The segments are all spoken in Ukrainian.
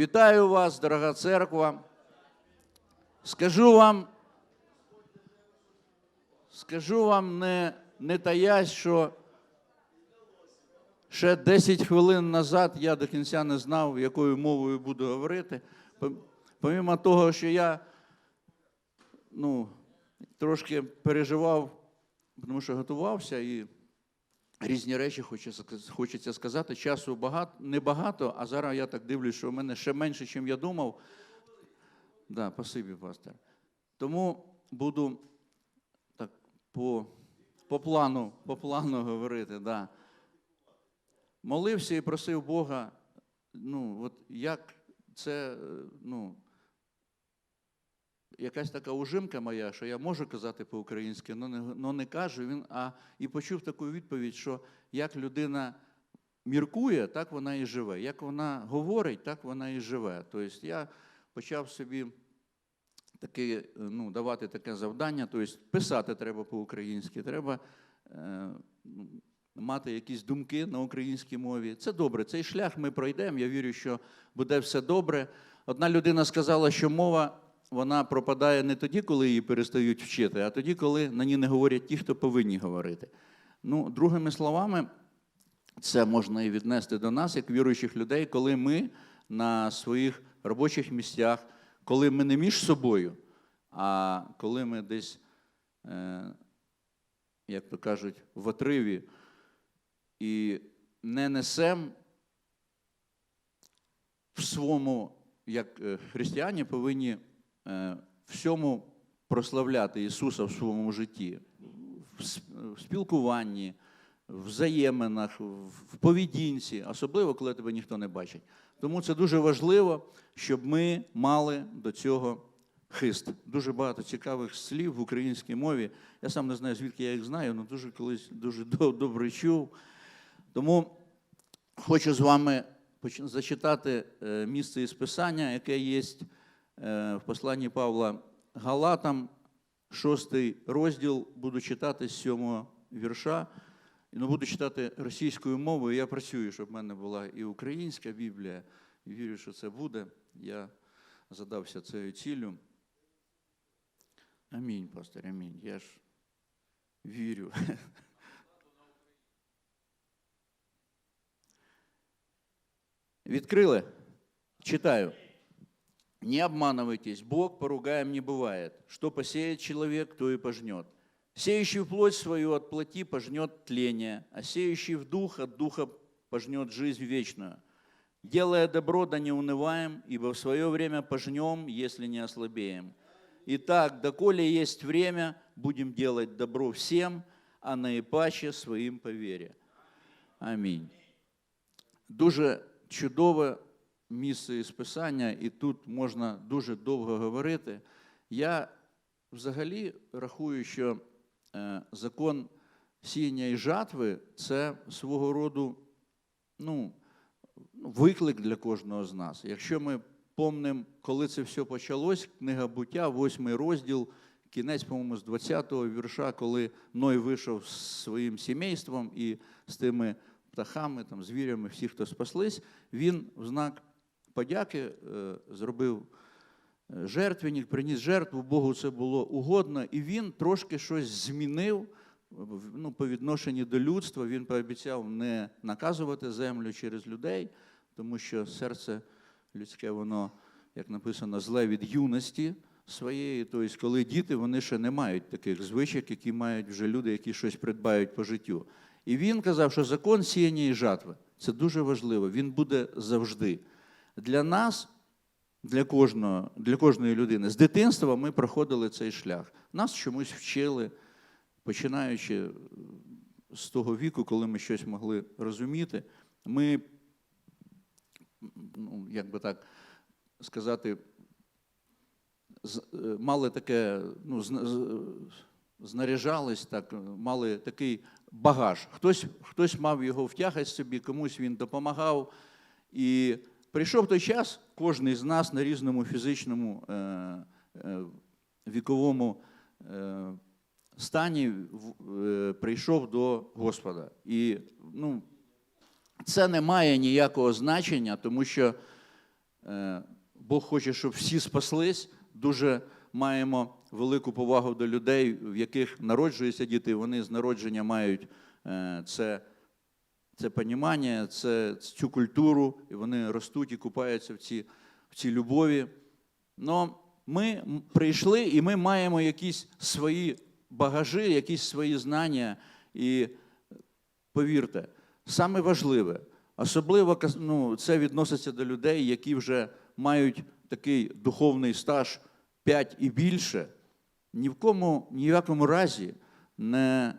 Вітаю вас, дорога церква. Скажу вам, скажу вам не, не таясь, що ще 10 хвилин назад я до кінця не знав, якою мовою буду говорити. Пом- Помимо того, що я ну, трошки переживав, тому що готувався і різні речі хочеться, сказати. Часу багато, небагато, а зараз я так дивлюсь, що в мене ще менше, ніж я думав. Да, спасибі, пастор. Тому буду так по, по, плану, по плану говорити. Да. Молився і просив Бога, ну, от як це, е, ну, якась така ужимка моя, що я можу казати по-українськи, але не, кажу. Він, а, і почув таку відповідь, що як людина міркує, так вона і живе. Як вона говорить, так вона і живе. Тобто я почав собі таке, ну, давати таке завдання, тобто писати треба по-українськи, треба е, мати якісь думки на українській мові. Це добре. Цей шлях ми пройдемо. Я вірю, що буде все добре. Одна людина сказала, що мова вона пропадає не тоді, коли її перестають вчити, а тоді, коли на ній не говорять ті, хто повинні говорити. Ну, другими словами, це можна і віднести до нас, як віруючих людей, коли ми на своїх робочих місцях, коли ми не між собою, а коли ми десь, е, як то кажуть, в отриві і не несем в своєму, як е, християни, повинні всьому прославляти Ісуса в своєму житті, в спілкуванні, в взаєминах, в поведінці, особливо, коли тебе ніхто не бачить. Тому це дуже важливо, щоб ми мали до цього хист. Дуже багато цікавих слів в українській мові. Я сам не знаю, звідки я їх знаю, але дуже колись дуже добре чув. Тому хочу з вами зачитати е, місце із Писання, яке є е, в посланні Павла Галатам, шостий розділ, буду читати з сьомого вірша. Ну, буду читати російською мовою. Я працюю, щоб в мене була і українська Біблія. Вірю, що це буде. Я задався цією ціллю. Амінь, пастор, амінь. Я ж вірю. Відкрили? Читаю. Не обманывайтесь, Бог поругаем не бывает. Что посеет человек, то и пожнет. Сеющий в плоть свою от плоти пожнет тление, а сеющий в дух от духа пожнет жизнь вечную. Делая добро, да не унываем, ибо в свое время пожнем, если не ослабеем. Итак, доколе есть время, будем делать добро всем, а наипаче своим по вере. Амінь. Дуже чудове місце із Писання, і тут можна дуже довго говорити. Я взагалі рахую, що е, закон сіяння і жатви це свого роду ну, виклик для кожного з нас. Якщо ми помнимо, коли це все почалось, книга буття, восьмий розділ, кінець, по-моєму, з 20-го вірша, коли Ной вийшов з своїм сімейством і з тими птахами, там, звірями, всі, хто спаслись, він в знак подяки е, зробив е, жертвенник, приніс жертву, Богу це було угодно, і він трошки щось змінив ну, по відношенню до людства. Він пообіцяв не наказувати землю через людей, тому що серце людське, воно, як написано, зле від юності своєї. Тобто, коли діти, вони ще не мають таких звичок, які мають вже люди, які щось придбають по життю. І він казав, що закон сіяння і жатви це дуже важливо. Він буде завжди. Для нас, для кожного, для кожної людини, з дитинства ми проходили цей шлях. Нас чомусь вчили, починаючи з того віку, коли ми щось могли розуміти, ми, ну, як би так сказати, е, мали таке, ну, зна- знаряжались, так, мали такий багаж. Хтось, хтось мав його втягати собі, комусь він допомагав. І прийшов той час, кожен з нас на різному фізичному е, е, віковому е, стані прийшов до Господа. І ну, це не має ніякого значення, тому що Бог хоче, щоб всі спаслись. Дуже маємо велику повагу до людей, в яких народжуються діти. Вони з народження мають це, це понімання, це, цю культуру, і вони ростуть і купаються в цій, в цій любові. Но ми прийшли і ми маємо якісь свої багажі, якісь свої знання. І повірте, саме важливе, особливо ну, це відноситься до людей, які вже мають такий духовний стаж 5 і більше. Ні в кому, ні в якому разі не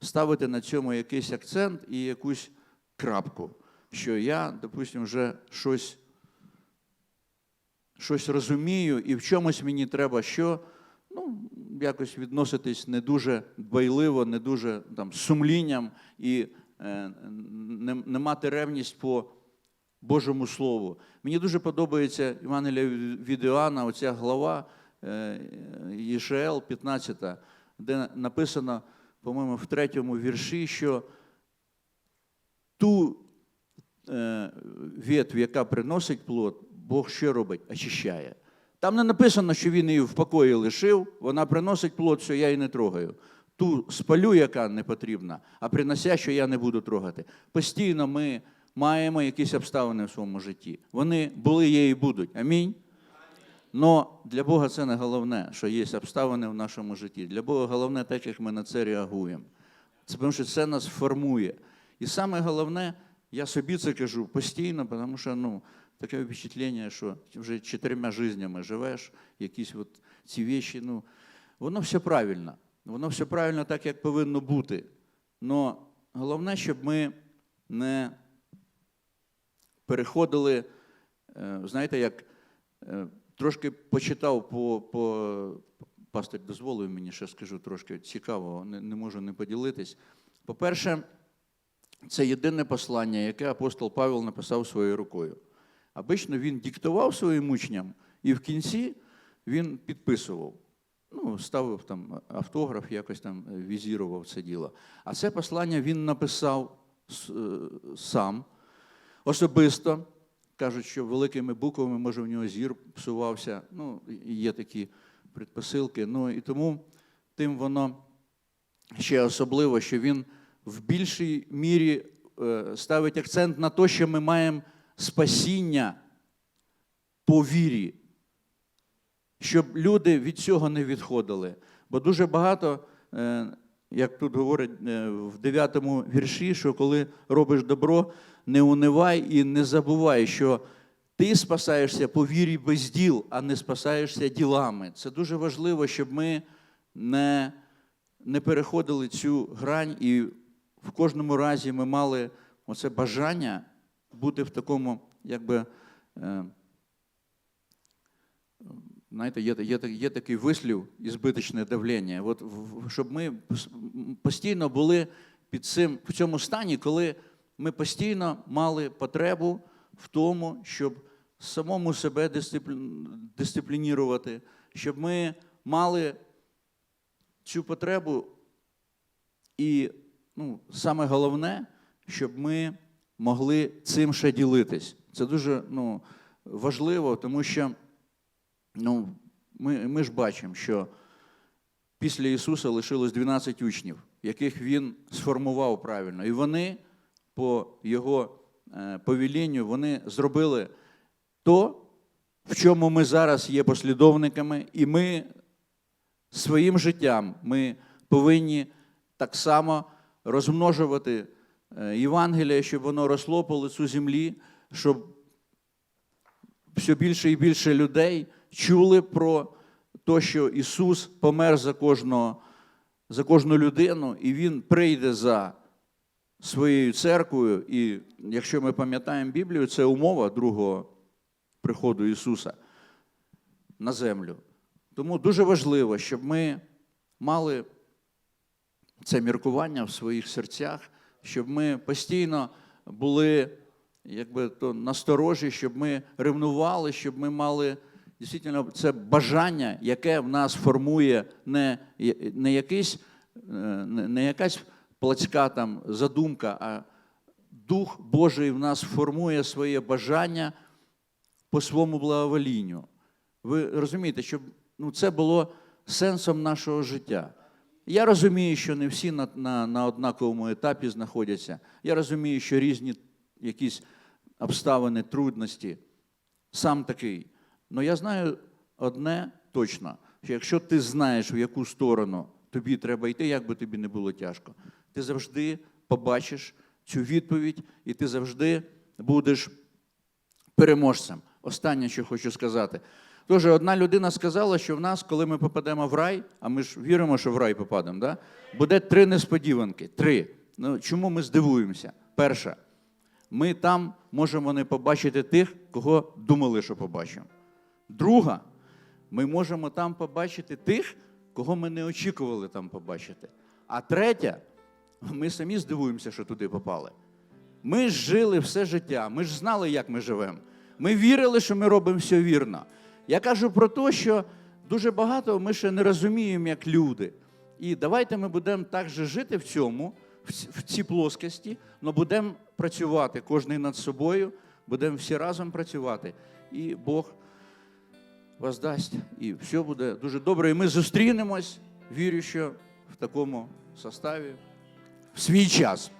ставити на цьому якийсь акцент і якусь крапку, що я, допустимо, вже щось щось розумію, і в чомусь мені треба що, ну, якось відноситись не дуже дбайливо, не дуже там, сумлінням і е, не, не мати ревність по Божому Слову. Мені дуже подобається Івангелія від Іоанна, оця глава е, Єшеел 15, де написано, по-моєму, в третьому вірші, що ту е, ветвь, яка приносить плод, Бог що робить? Очищає. Там не написано, що він її в покої лишив, вона приносить плод, що я її не трогаю. Ту спалю, яка не потрібна, а принося, що я не буду трогати. Постійно ми маємо якісь обставини в своєму житті. Вони були, є і будуть. Амінь. Но для Бога це не головне, що є обставини в нашому житті. Для Бога головне те, як ми на це реагуємо. Це тому що це нас формує. І саме головне, я собі це кажу постійно, тому що ну, таке впечатлення, що вже чотирма житнями живеш, якісь от ці віші, ну, воно все правильно. Воно все правильно так, як повинно бути. Но головне, щоб ми не переходили, е, знаєте, як е, трошки почитав по, по пастир дозволив мені, ще скажу трошки цікавого, не, не можу не поділитись. По-перше, це єдине послання, яке апостол Павел написав своєю рукою. Обично він диктував своїм учням, і в кінці він підписував. Ну, ставив там автограф, якось там візірував це діло. А це послання він написав е, сам, особисто. Кажуть, що великими буквами, може, в нього зір псувався. Ну, є такі предпосилки. Ну і тому тим воно ще особливо, що він в більшій мірі е, ставить акцент на те, що ми маємо спасіння по вірі, щоб люди від цього не відходили. Бо дуже багато, е, як тут говорять е, в 9 вірші, що коли робиш добро, не унивай і не забувай, що ти спасаєшся по вірі без діл, а не спасаєшся ділами. Це дуже важливо, щоб ми не, не переходили цю грань, і в кожному разі ми мали оце бажання бути в такому, якби. е, Знаєте, є, є, є такий вислів і збиточне давлення. От, щоб ми постійно були під цим, в цьому стані, коли ми постійно мали потребу в тому, щоб самому себе дисциплі- дисциплінірувати, щоб ми мали цю потребу, і ну, саме головне, щоб ми могли цим ще ділитись. Це дуже ну, важливо, тому що ну, ми, ми ж бачимо, що після Ісуса лишилось 12 учнів, яких Він сформував правильно. І вони по Його е, повелінню вони зробили то, в чому ми зараз є послідовниками, і ми своїм життям ми повинні так само розмножувати е, Євангеліє, щоб воно росло по лицю землі, щоб все більше і більше людей чули про те, що Ісус помер за кожного, за кожну людину, і Він прийде за своєю церквою. І якщо ми пам'ятаємо Біблію, це умова другого приходу Ісуса на землю. Тому дуже важливо, щоб ми мали це міркування в своїх серцях, щоб ми постійно були якби то насторожі, щоб ми ревнували, щоб ми мали дійсно це бажання, яке в нас формує не, не, якийсь, е, не якась плацька там задумка, а Дух Божий в нас формує своє бажання по своєму благоволінню. Ви розумієте, щоб ну, це було сенсом нашого життя. Я розумію, що не всі на, на, на однаковому етапі знаходяться. Я розумію, що різні якісь обставини, трудності. Сам такий. Але я знаю одне точно, що якщо ти знаєш, в яку сторону тобі треба йти, як би тобі не було тяжко, ти завжди побачиш цю відповідь, і ти завжди будеш переможцем. Останнє, що хочу сказати. Тож одна людина сказала, що в нас, коли ми попадемо в рай, а ми ж віримо, що в рай попадемо, да? буде три несподіванки. Три. Ну, чому ми здивуємося? Перша, ми там можемо не побачити тих, кого думали, що побачимо. Друга, ми можемо там побачити тих, кого ми не очікували там побачити. А третя, ми самі здивуємося, що туди попали. Ми ж жили все життя, ми ж знали, як ми живемо. Ми вірили, що ми робимо все вірно. Я кажу про те, що дуже багато ми ще не розуміємо, як люди. І давайте ми будемо так же жити в цьому, в цій плоскості, але будемо працювати кожен над собою, будемо всі разом працювати. І Бог воздасть, і все буде дуже добре. І ми зустрінемось, вірю, що в такому составі в свій час.